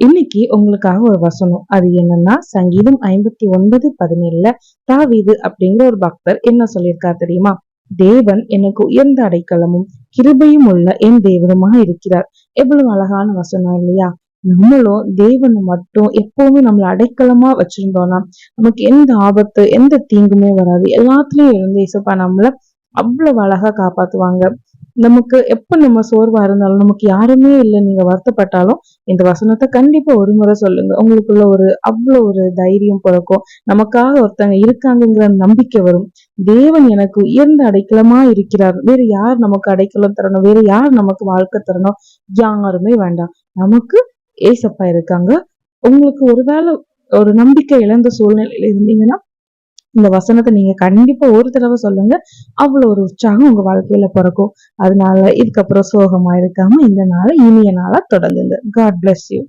இன்னைக்கு உங்களுக்காக ஒரு வசனம். அது என்னன்னா சங்கீதம் ஐம்பத்தி ஒன்பது பதினேழுல தாவீது அப்படிங்கிற ஒரு பக்தர் என்ன சொல்லியிருக்கார் தெரியுமா? தேவன் எனக்கு உயர்ந்த அடைக்கலமும் கிருபையும் உள்ள என் தேவனுமாக இருக்கிறார். எவ்வளவு அழகான வசனம் இல்லையா? நம்மளும் தேவனை மட்டும் எப்பவுமே நம்மள அடைக்கலமா வச்சிருந்தோம்னா நமக்கு எந்த ஆபத்து எந்த தீங்குமே வராது. எல்லாத்துலயும் இருந்து இசப்பா நம்மள அவ்வளவு அழகா காப்பாத்துவாங்க. நமக்கு எப்ப நம்ம சோர்வா இருந்தாலும் நமக்கு யாருமே இல்லை நீங்க வருத்தப்பட்டாலும் இந்த வசனத்தை கண்டிப்பா ஒரு முறை சொல்லுங்க. உங்களுக்குள்ள ஒரு அவ்வளவு ஒரு தைரியம் பிறக்கும். நமக்காக ஒருத்தங்க இருக்காங்கங்கிற நம்பிக்கை வரும். தேவன் எனக்கு உயர்ந்த அடைக்கலமா இருக்கிறார். வேற யார் நமக்கு அடைக்கலம் தரணும்? வேற யார் நமக்கு வாழ்க்கை தரணும்? யாருமே வேண்டாம். நமக்கு ஏசப்பா இருக்காங்க. உங்களுக்கு ஒருவேளை ஒரு நம்பிக்கை இழந்த சூழ்நிலையில இருந்தீங்கன்னா இந்த வசனத்தை நீங்க கண்டிப்பா ஒரு தடவை சொல்லுங்க. அவ்வளவு ஒரு உற்சாகம் உங்க வாழ்க்கையில பிறக்கும். அதனால இதுக்கப்புறம் சோகமா இருக்காம இந்த நாளை இனிய நாளா தொடங்குங்க. God bless you